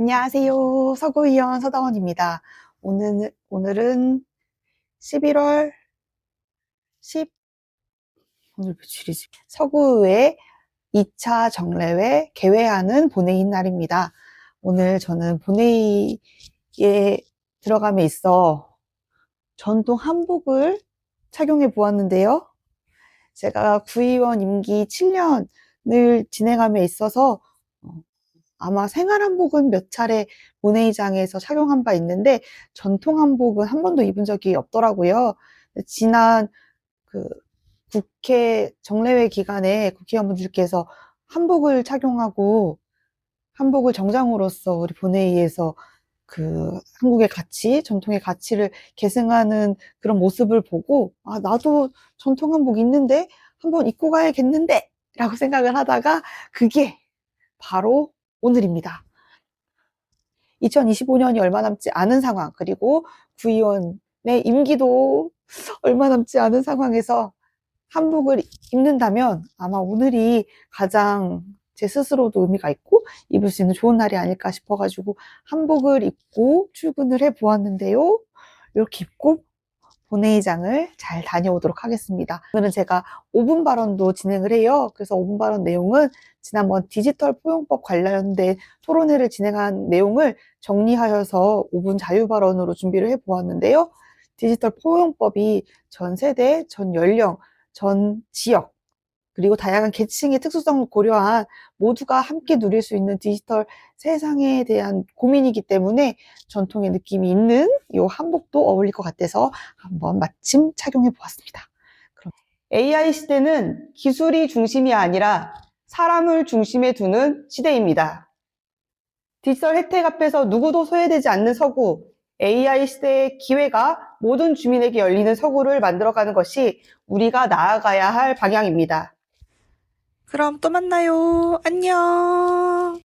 안녕하세요. 서구위원 서다원입니다. 오늘, 오늘은 11월 10, 오늘 며칠이지? 서구의 2차 정례회 개회하는 본회의 날입니다. 오늘 저는 본회의에 들어감에 있어 전통 한복을 착용해 보았는데요. 제가 구의원 임기 7년을 진행함에 있어서 어, 아마 생활 한복은 몇 차례 본회의장에서 착용한 바 있는데 전통 한복은 한 번도 입은 적이 없더라고요. 지난 그 국회 정례회 기간에 국회의원분들께서 한복을 착용하고 한복을 정장으로서 우리 본회의에서 그 한국의 가치, 전통의 가치를 계승하는 그런 모습을 보고 아 나도 전통 한복 있는데 한번 입고 가야겠는데 라고 생각을 하다가 그게 바로 오늘입니다. 2025년이 얼마 남지 않은 상황, 그리고 구의원의 임기도 얼마 남지 않은 상황에서 한복을 입는다면 아마 오늘이 가장 제 스스로도 의미가 있고 입을 수 있는 좋은 날이 아닐까 싶어가지고 한복을 입고 출근을 해 보았는데요. 이렇게 입고 본회의장을 잘 다녀오도록 하겠습니다. 오늘은 제가 5분 발언도 진행을 해요. 그래서 5분 발언 내용은 지난번 디지털 포용법 관련된 토론회를 진행한 내용을 정리하여서 5분 자유 발언으로 준비를 해 보았는데요. 디지털 포용법이 전 세대, 전 연령, 전 지역, 그리고 다양한 계층의 특수성을 고려한 모두가 함께 누릴 수 있는 디지털 세상에 대한 고민이기 때문에 전통의 느낌이 있는 이 한복도 어울릴 것 같아서 한번 마침 착용해 보았습니다. AI 시대는 기술이 중심이 아니라 사람을 중심에 두는 시대입니다. 디지털 혜택 앞에서 누구도 소외되지 않는 서구, AI 시대의 기회가 모든 주민에게 열리는 서구를 만들어가는 것이 우리가 나아가야 할 방향입니다. 그럼 또 만나요. 안녕.